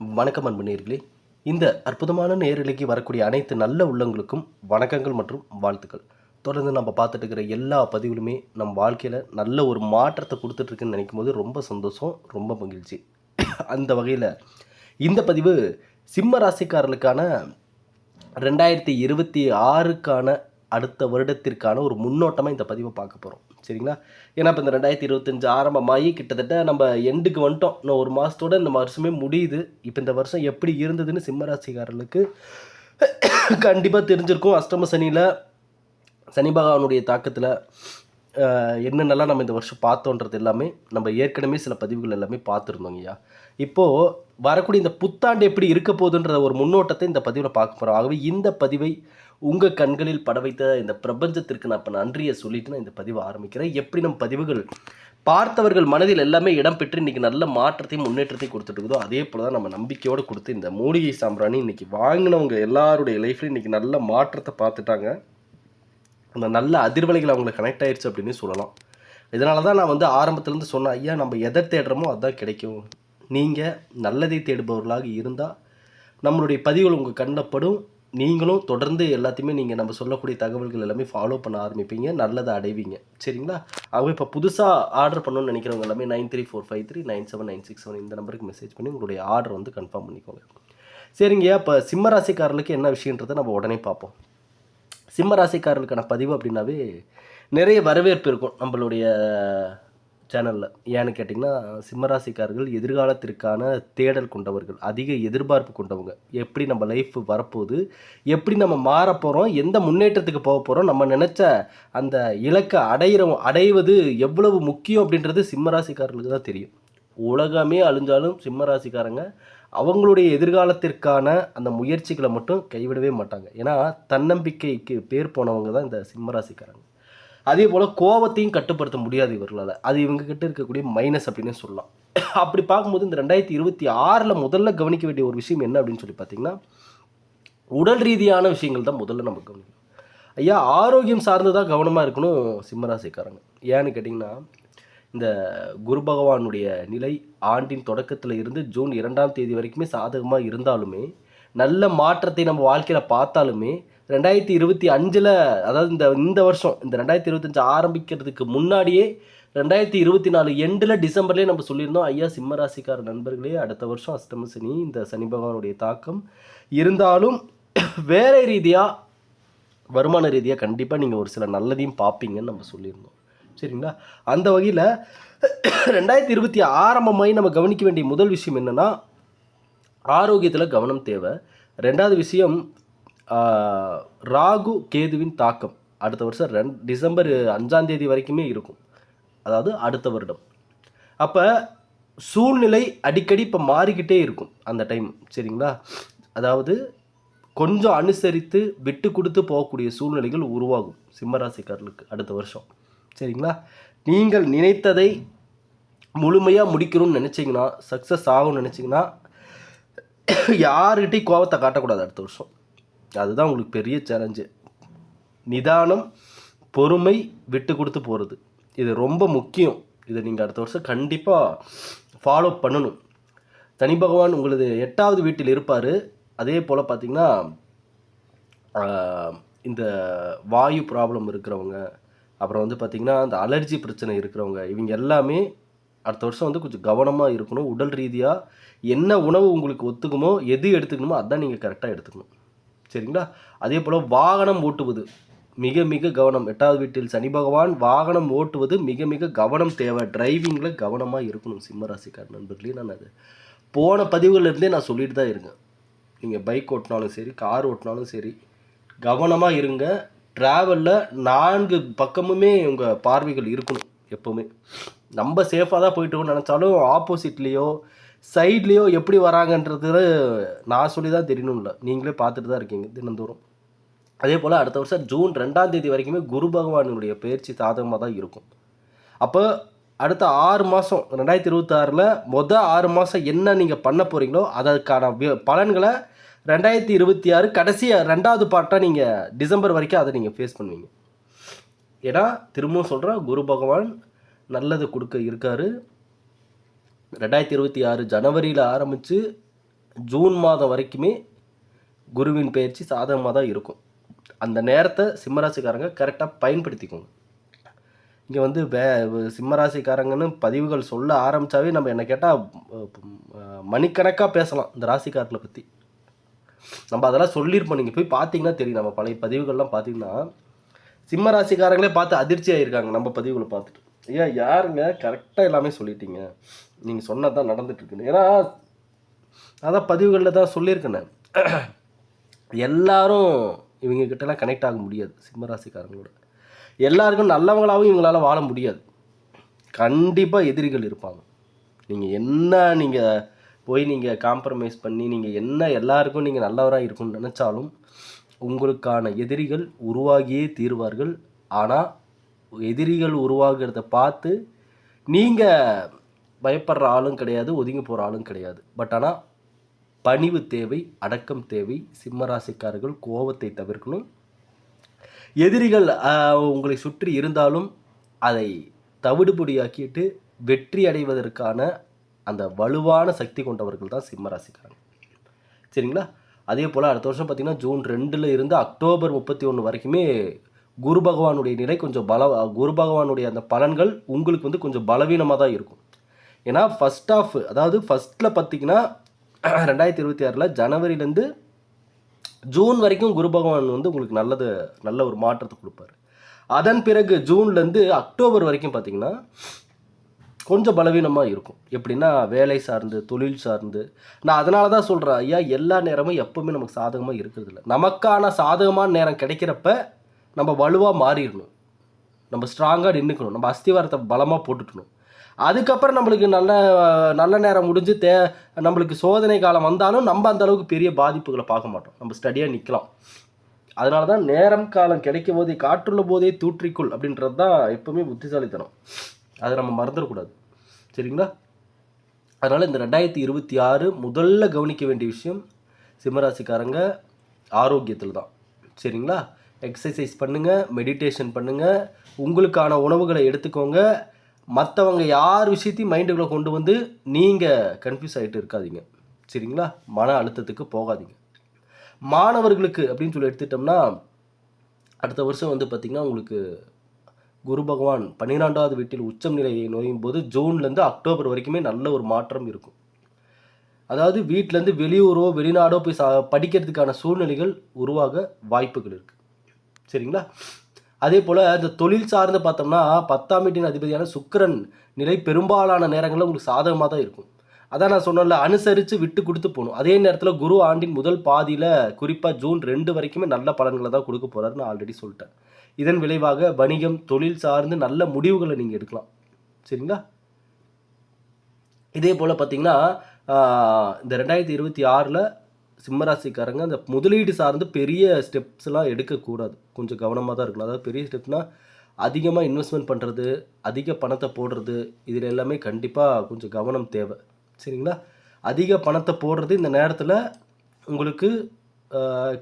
வணக்கம் அன்பு நேர்களே இந்த அற்புதமான நேரலைக்கு வரக்கூடிய அனைத்து நல்ல உள்ளங்களுக்கும் வணக்கங்கள் மற்றும் வாழ்த்துக்கள். தொடர்ந்து நம்ம பார்த்துட்டு இருக்கிற எல்லா பதிவுகளுமே நம் வாழ்க்கையில் நல்ல ஒரு மாற்றத்தை கொடுத்துட்ருக்குன்னு நினைக்கும் போது ரொம்ப சந்தோஷம் ரொம்ப மகிழ்ச்சி. அந்த வகையில் இந்த பதிவு சிம்ம ராசிக்காரர்களுக்கான ரெண்டாயிரத்தி இருபத்தி ஆறுக்கான அடுத்த வருடத்திற்கான ஒரு முன்னோட்டமாக இந்த பதிவை பார்க்க போகிறோம் சரிங்களா? ஏன்னா இப்போ இந்த ரெண்டாயிரத்தி இருபத்தஞ்சு ஆரம்பமாகி கிட்டத்தட்ட நம்ம எண்டுக்கு வந்துட்டோம். இன்னும் ஒரு மாதத்தோட இந்த வருஷமே முடியுது. இப்போ இந்த வருஷம் எப்படி இருந்ததுன்னு சிம்மராசிக்காரர்களுக்கு கண்டிப்பாக தெரிஞ்சிருக்கும். அஷ்டம சனியில் சனி பகவானுடைய தாக்கத்தில் என்னென்னலாம் நம்ம இந்த வருஷம் பார்த்தோன்றது எல்லாமே நம்ம ஏற்கனவே சில பதிவுகள் எல்லாமே பார்த்துருந்தோங்க ஐயா. இப்போது வரக்கூடிய இந்த புத்தாண்டு எப்படி இருக்க போகுதுன்ற ஒரு முன்னோட்டத்தை இந்த பதிவில் பார்க்க போகிறோம் ஆகவே இந்த பதிவை உங்கள் கண்களில் பட வைத்த இந்த பிரபஞ்சத்திற்கு நான் இப்போ நன்றியை சொல்லிட்டு நான் இந்த பதிவை ஆரம்பிக்கிறேன். எப்படி நம்ம பதிவுகள் பார்த்தவர்கள் மனதில் எல்லாமே இடம் பெற்று இன்றைக்கி நல்ல மாற்றத்தையும் முன்னேற்றத்தையும் கொடுத்துட்டுருக்குதோ அதே போல் தான் நம்ம நம்பிக்கையோடு கொடுத்து இந்த மூலிகை சாம்பிராணி இன்றைக்கி வாங்கினவங்க எல்லாருடைய லைஃப்லையும் இன்றைக்கி நல்ல மாற்றத்தை பார்த்துட்டாங்க. அந்த நல்ல அதிர்வலைகள் அவங்களுக்கு கனெக்ட் ஆயிடுச்சு அப்படின்னு சொல்லலாம். இதனால தான் நான் வந்து ஆரம்பத்துலேருந்து சொன்னேன் ஐயா நம்ம எதை தேடுறோமோ அதுதான் கிடைக்கும். நீங்கள் நல்லதை தேடுபவர்களாக இருந்தால் நம்மளுடைய பதிவுகள் உங்கள் கண்ணப்படும் நீங்களும் தொடர்ந்து எல்லாத்தையுமே நீங்கள் நம்ம சொல்லக்கூடிய தகவல்கள் எல்லாமே ஃபாலோ பண்ண ஆரம்பிப்பீங்க நல்லதை அடைவீங்க. சரிங்களா? அவங்க இப்போ புதுசாக ஆர்டர் பண்ணணும்னு நினைக்கிறவங்க எல்லாமே nine three four five three nine seven nine six seven இந்த நம்பருக்கு மெசேஜ் பண்ணி உங்களுடைய ஆர்டர் வந்து கன்ஃபார்ம் பண்ணிக்கோங்க. சரிங்க இப்போ சிம்ம ராசிக்காரர்களுக்கு என்ன விஷயன்றதை நம்ம உடனே பார்ப்போம். சிம்ம ராசிக்காரர்களுக்கான பதிவு அப்படின்னாவே நிறைய வரவேற்பு இருக்கும் நம்மளுடைய சேனலில் ஏன்னு கேட்டிங்கன்னா சிம்மராசிக்காரர்கள் எதிர்காலத்திற்கான தேடல் கொண்டவர்கள் அதிக எதிர்பார்ப்பு கொண்டவங்க. எப்படி நம்ம லைஃப் வரப்போகுது எப்படி நம்ம மாற போகிறோம் எந்த முன்னேற்றத்துக்கு போக போகிறோம் நம்ம நினச்ச அந்த இலக்கை அடையிற அடைவது எவ்வளவு முக்கியம் அப்படின்றது சிம்மராசிக்காரர்களுக்கு தான் தெரியும். உலகமே அழிஞ்சாலும் சிம்மராசிக்காரங்க அவங்களுடைய எதிர்காலத்திற்கான அந்த முயற்சிகளை மட்டும் கைவிடவே மாட்டாங்க. ஏன்னா தன்னம்பிக்கைக்கு பேர் போனவங்க தான் இந்த சிம்மராசிக்காரங்க. அதே போல் கோபத்தையும் கட்டுப்படுத்த முடியாது இவர்களால். அது இவங்க கிட்ட இருக்கக்கூடிய மைனஸ் அப்படின்னு சொல்லலாம். அப்படி பார்க்கும்போது இந்த ரெண்டாயிரத்தி இருபத்தி ஆறில் முதல்ல கவனிக்க வேண்டிய ஒரு விஷயம் என்ன அப்படின்னு சொல்லி பார்த்தீங்கன்னா உடல் ரீதியான விஷயங்கள் தான் முதல்ல நம்ம கவனிக்கணும். ஐயா ஆரோக்கியம் சார்ந்து தான் கவனமாக இருக்கணும் சிம்மராசிக்காரங்க. ஏன்னு கேட்டிங்கன்னா இந்த குரு பகவானுடைய நிலை ஆண்டின் தொடக்கத்தில் இருந்து ஜூன் இரண்டாம் தேதி வரைக்குமே சாதகமாக இருந்தாலுமே நல்ல மாற்றத்தை நம்ம வாழ்க்கையில் பார்த்தாலுமே ரெண்டாயிரத்தி இருபத்தி அஞ்சில் அதாவது இந்த இந்த வருஷம் இந்த ரெண்டாயிரத்தி இருபத்தஞ்சு ஆரம்பிக்கிறதுக்கு முன்னாடியே ரெண்டாயிரத்தி இருபத்தி நாலு எண்டில் டிசம்பர்லேயே நம்ம சொல்லியிருந்தோம் ஐயா சிம்மராசிக்கார நண்பர்களே அடுத்த வருஷம் அஷ்டம சனி இந்த சனி பகவானுடைய தாக்கம். இருந்தாலும் வேலை ரீதியாக வருமான ரீதியாக கண்டிப்பாக நீங்கள் ஒரு சில நல்லதையும் பார்ப்பீங்கன்னு நம்ம சொல்லியிருந்தோம். சரிங்களா? அந்த வகையில் ரெண்டாயிரத்தி இருபத்தி ஆரம்பமாகி நம்ம கவனிக்க வேண்டிய முதல் விஷயம் என்னென்னா ஆரோக்கியத்தில் கவனம் தேவை. ரெண்டாவது விஷயம் ராகு கேதுவின் தாக்கம் அடுத்த வருஷம் ரெண் டிசம்பர் அஞ்சாம் தேதி வரைக்குமே இருக்கும். அதாவது அடுத்த வருடம். அப்போ சூழ்நிலை அடிக்கடி இப்போ மாறிக்கிட்டே இருக்கும் அந்த டைம் சரிங்களா? அதாவது கொஞ்சம் அனுசரித்து விட்டு கொடுத்து போகக்கூடிய சூழ்நிலைகள் உருவாகும் சிம்மராசிக்காரர்களுக்கு அடுத்த வருஷம். சரிங்களா? நீங்கள் நினைத்ததை முழுமையாக முடிக்கணும்னு நினச்சிங்கன்னா சக்ஸஸ் ஆகும்னு நினச்சிங்கன்னா யாருக்கிட்டையும் கோபத்தை காட்டக்கூடாது அடுத்த வருஷம். அதுதான் உங்களுக்கு பெரிய சேலஞ்சு நிதானம் பொறுமை விட்டு கொடுத்து போகிறது இது ரொம்ப முக்கியம். இதை நீங்கள் அடுத்த வருஷம் கண்டிப்பாக ஃபாலோ பண்ணணும். தனி பகவான் உங்களது எட்டாவது வீட்டில் இருப்பார். அதே போல் பார்த்திங்கன்னா இந்த வாயு ப்ராப்ளம் இருக்கிறவங்க அப்புறம் வந்து பார்த்திங்கன்னா அந்த அலர்ஜி பிரச்சனை இருக்கிறவங்க இவங்க எல்லாமே அடுத்த வருஷம் வந்து கொஞ்சம் கவனமாக இருக்கணும். உடல் ரீதியாக என்ன உணவு உங்களுக்கு ஒத்துக்குமோ எது எடுத்துக்கணுமோ அதான் நீங்கள் கரெக்டாக எடுத்துக்கணும். சரிங்களா? அதே போல் வாகனம் ஓட்டுவது மிக மிக கவனம். எட்டாவது வீட்டில் சனி பகவான் வாகனம் ஓட்டுவது மிக மிக கவனம் தேவை. டிரைவிங்கில் கவனமாக இருக்கணும் சிம்மராசிக்கார் நண்பர்களே. நான் அது போன பதிவுகளிலிருந்தே நான் சொல்லிட்டு தான் இருக்கேன். நீங்கள் பைக் ஓட்டினாலும் சரி கார் ஓட்டினாலும் சரி கவனமாக இருங்க. ட்ராவலில் நான்கு பக்கமுமே உங்கள் பார்வைகள் இருக்கணும் எப்போவுமே. நம்ம சேஃபாக தான் போயிட்டு நினச்சாலும் ஆப்போசிட்லேயோ சைட்லேயோ எப்படி வராங்கன்றது நான் சொல்லி தான் தெரியணும்ல. நீங்களே பார்த்துட்டு தான் இருக்கீங்க தினந்தோறும். அதே போல் அடுத்த வருஷம் ஜூன் ரெண்டாம் தேதி வரைக்குமே குரு பகவானுடைய பயிற்சி சாதகமாக தான் இருக்கும். அப்போ அடுத்த ஆறு மாதம் ரெண்டாயிரத்தி இருபத்தாறில் மொதல் ஆறு மாதம் என்ன நீங்கள் பண்ண போகிறீங்களோ அதற்கான பலன்களை ரெண்டாயிரத்தி இருபத்தி ஆறு கடைசியாக ரெண்டாவது பார்ட்டாக நீங்கள் டிசம்பர் வரைக்கும் அதை நீங்கள் ஃபேஸ் பண்ணுவீங்க. ஏன்னா திரும்பவும் சொல்கிறேன் குரு பகவான் நல்லது கொடுக்க இருக்காரு. ரெண்டாயிரத்தி இருபத்தி ஆறு ஜனவரியில் ஆரம்பித்து ஜூன் மாதம் வரைக்குமே குருவின் பயிற்சி சாதகமாக தான் இருக்கும். அந்த நேரத்தை சிம்மராசிக்காரங்க கரெக்டாக பயன்படுத்திக்கோங்க. இங்கே வந்து வே சிம்மராசிக்காரங்கன்னு பதிவுகள் சொல்ல ஆரம்பித்தாவே நம்ம என்ன கேட்டால் மணிக்கணக்காக பேசலாம் இந்த ராசிக்காரர்களை பற்றி நம்ம அதெல்லாம் சொல்லியிருப்போம். நீங்கள் போய் பார்த்தீங்கன்னா தெரியும். நம்ம பழைய பதிவுகள்லாம் பார்த்தீங்கன்னா சிம்ம ராசிக்காரங்களே பார்த்து அதிர்ச்சி ஆகியிருக்காங்க நம்ம பதிவுகளை பார்த்துட்டு. ஐயா யாருங்க கரெக்டாக எல்லாமே சொல்லிட்டீங்க. நீங்கள் சொன்னது தான் நடந்துட்டுருக்குன்னு. ஏன்னா அதான் பதிவுகளில் தான் சொல்லியிருக்கேன் எல்லாரும் இவங்கக்கிட்டலாம் கனெக்ட் ஆக முடியாது சிம்மராசிக்காரங்களோட எல்லாருக்கும் நல்லவங்களாகவும் இவங்களால் வாழ முடியாது. கண்டிப்பாக எதிரிகள் இருப்பாங்க. நீங்கள் என்ன நீங்கள் போய் நீங்கள் காம்ப்ரமைஸ் பண்ணி நீங்கள் என்ன எல்லாருக்கும் நீங்கள் நல்லவராக இருக்கும்னு நினச்சாலும் உங்களுக்கான எதிரிகள் உருவாகியே தீர்வார்கள். ஆனால் எதிரிகள் உருவாகிறத பார்த்து நீங்கள் பயப்படுற ஆளும் கிடையாது ஒதுங்கி போகிற ஆளும் கிடையாது. பட் ஆனால் பணிவு தேவை அடக்கம் தேவை சிம்மராசிக்காரர்கள் கோபத்தை தவிர்க்கணும். எதிரிகள் உங்களை சுற்றி இருந்தாலும் அதை தவிடுபொடியாக்கிட்டு வெற்றி அடைவதற்கான அந்த வலுவான சக்தி கொண்டவர்கள் தான் சிம்மராசிக்காரங்க சரிங்களா? அதே போல் அடுத்த வருஷம் பார்த்திங்கன்னா ஜூன் ரெண்டில் இருந்து அக்டோபர் முப்பத்தி ஒன்று வரைக்குமே குரு பகவானுடைய நிலை கொஞ்சம் பல குரு பகவானுடைய அந்த பலன்கள் உங்களுக்கு வந்து கொஞ்சம் பலவீனமாக தான் இருக்கும். ஏன்னா ஃபஸ்ட் ஆஃப் அதாவது ஃபஸ்ட்டில் பார்த்தீங்கன்னா ரெண்டாயிரத்தி இருபத்தி ஆறில் ஜனவரிலேருந்து ஜூன் வரைக்கும் குரு பகவான் வந்து உங்களுக்கு நல்லது நல்ல ஒரு மாற்றத்தை கொடுப்பாரு. அதன் பிறகு ஜூன்லேருந்து அக்டோபர் வரைக்கும் பார்த்தீங்கன்னா கொஞ்சம் பலவீனமாக இருக்கும். எப்படின்னா வேலை சார்ந்து தொழில் சார்ந்து. நான் அதனால தான் சொல்கிறேன் ஐயா எல்லா நேரமும் எப்போவுமே நமக்கு சாதகமாக இருக்கிறது இல்லை நமக்கான சாதகமான நேரம் கிடைக்கிறப்ப நம்ம வலுவாக மாறிடணும். நம்ம ஸ்ட்ராங்காக நின்றுக்கணும் நம்ம அஸ்திவாரத்தை பலமாக போட்டுக்கணும். அதுக்கப்புறம் நம்மளுக்கு நல்ல நல்ல நேரம் முடிஞ்சு தே நம்மளுக்கு சோதனை காலம் வந்தாலும் நம்ம அந்த அளவுக்கு பெரிய பாதிப்புகளை பார்க்க மாட்டோம். நம்ம ஸ்டடியாக நிற்கலாம் அதனால தான் நேரம் காலம் கிடைக்கும் போதே காற்றுள்ள போதே தூற்றிக்குள் அப்படின்றது தான் எப்பவுமே புத்திசாலித்தனம். அதை நம்ம மறந்துடக்கூடாது. சரிங்களா? அதனால் இந்த ரெண்டாயிரத்தி இருபத்தி ஆறு முதல்ல கவனிக்க வேண்டிய விஷயம் சிம்மராசிக்காரங்க ஆரோக்கியத்தில் தான் சரிங்களா? எக்ஸசைஸ் பண்ணுங்கள் மெடிடேஷன் பண்ணுங்கள் உங்களுக்கான உணவுகளை எடுத்துக்கோங்க மற்றவங்க யார் விஷயத்தையும் மைண்டுக்குள்ளே கொண்டு வந்து நீங்கள் கன்ஃபியூஸ் ஆகிட்டு இருக்காதீங்க. சரிங்களா? மன அழுத்தத்துக்கு போகாதீங்க. மாணவர்களுக்கு அப்படின்னு சொல்லி எடுத்துட்டோம்னா அடுத்த வருஷம் வந்து பார்த்திங்கன்னா உங்களுக்கு குரு பகவான் பன்னிரெண்டாவது வீட்டில் உச்சம் நிலையை நுழையும் போது ஜூன்லேருந்து அக்டோபர் வரைக்குமே நல்ல ஒரு மாற்றம் இருக்கும். அதாவது வீட்டிலேருந்து வெளியூரோ வெளிநாடோ போய் சா படிக்கிறதுக்கான சூழ்நிலைகள் உருவாக வாய்ப்புகள் இருக்குது சரிங்களா? அதே போல் இந்த தொழில் சார்ந்து பார்த்தோம்னா பத்தாம் வீட்டின் அதிபதியான சுக்கிரன் நிலை பெரும்பாலான நேரங்களில் உங்களுக்கு சாதகமாக தான் இருக்கும். அதான் நான் சொன்னேன்ல அனுசரித்து விட்டு கொடுத்து போகணும். அதே நேரத்தில் குரு ஆண்டின் முதல் பாதியில் குறிப்பாக ஜூன் ரெண்டு வரைக்குமே நல்ல பலன்களை தான் கொடுக்க போகிறாருன்னு ஆல்ரெடி சொல்லிட்டேன். இதன் விளைவாக வணிகம் தொழில் சார்ந்து நல்ல முடிவுகளை நீங்கள் எடுக்கலாம். சரிங்களா? இதே போல் பார்த்தீங்கன்னா இந்த ரெண்டாயிரத்தி இருபத்தி ஆறில் சிம்மராசிக்காரங்க அந்த முதலீடு சார்ந்து பெரிய ஸ்டெப்ஸ்லாம் எடுக்கக்கூடாது. கொஞ்சம் கவனமாக தான் இருக்கணும். அதாவது பெரிய ஸ்டெப்னா அதிகமாக இன்வெஸ்ட்மெண்ட் பண்ணுறது அதிக பணத்தை போடுறது இதில் எல்லாமே கண்டிப்பாக கொஞ்சம் கவனம் தேவை. சரிங்களா? அதிக பணத்தை போடுறது இந்த நேரத்தில் உங்களுக்கு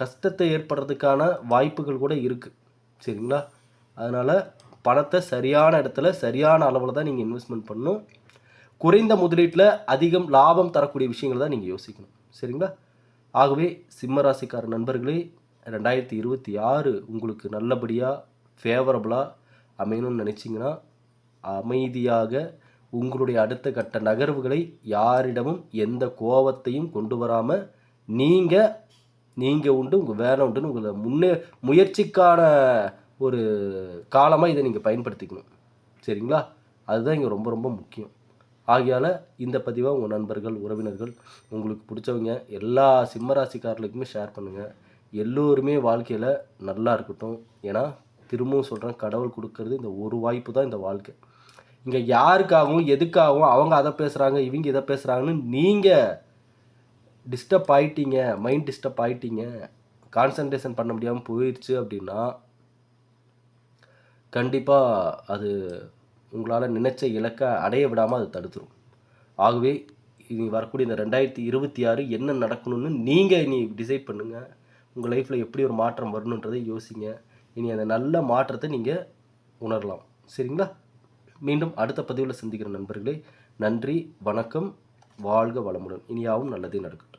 கஷ்டத்தை ஏற்படுறதுக்கான வாய்ப்புகள் கூட இருக்குது சரிங்களா? அதனால் பணத்தை சரியான இடத்துல சரியான அளவில் தான் நீங்கள் இன்வெஸ்ட்மெண்ட் பண்ணணும். குறைந்த முதலீட்டில் அதிகம் லாபம் தரக்கூடிய விஷயங்கள் தான் நீங்கள் யோசிக்கணும். சரிங்களா? ஆகவே சிம்மராசிக்கார நண்பர்களே ரெண்டாயிரத்தி இருபத்தி ஆறு உங்களுக்கு நல்லபடியாக ஃபேவரபுளாக அமையணும்னு நினச்சிங்கன்னா அமைதியாக உங்களுடைய அடுத்த கட்ட நகர்வுகளை யாரிடமும் எந்த கோபத்தையும் கொண்டு வராமல் நீங்கள் நீங்கள் உண்டு உங்கள் வேலை உண்டுன்னு உங்களை முன்னே முயற்சிக்கான ஒரு காலமாக இதை நீங்கள் பயன்படுத்திக்கணும். சரிங்களா? அதுதான் இங்கே ரொம்ப ரொம்ப முக்கியம். ஆகையால் இந்த பதிவை உங்கள் நண்பர்கள் உறவினர்கள் உங்களுக்கு பிடிச்சவங்க எல்லா சிம்மராசிக்காரர்களுக்குமே ஷேர் பண்ணுங்கள் எல்லோருமே வாழ்க்கையில் நல்லா இருக்கட்டும். ஏன்னா திரும்பவும் சொல்கிறேன் கடவுள் கொடுக்கறது இந்த ஒரு வாய்ப்பு தான் இந்த வாழ்க்கை. இங்கே யாருக்காகவும் எதுக்காகவும் அவங்க அதை பேசுகிறாங்க இவங்க இதை பேசுகிறாங்கன்னு நீங்கள் டிஸ்டர்ப் ஆயிட்டீங்க மைண்ட் டிஸ்டர்ப் ஆயிட்டீங்க கான்சன்ட்ரேஷன் பண்ண முடியாமல் போயிடுச்சு அப்படின்னா கண்டிப்பாக அது உங்களால் நினைச்ச இலக்கை அடைய விடாமல் அது தடுத்துரும். ஆகவே இனி வரக்கூடிய இந்த ரெண்டாயிரத்தி இருபத்தி ஆறு என்ன நடக்கணும்னு நீங்கள் இனி டிசைட் பண்ணுங்கள் உங்கள் லைஃப்பில் எப்படி ஒரு மாற்றம் வரணுன்றதை யோசிங்க. இனி அந்த நல்ல மாற்றத்தை நீங்கள் உணரலாம். சரிங்களா? மீண்டும் அடுத்த பதிவில் சந்திக்கிற நண்பர்களே நன்றி வணக்கம் வாழ்க வளமுடன். இனியாவும் நல்லதே நடக்கும்.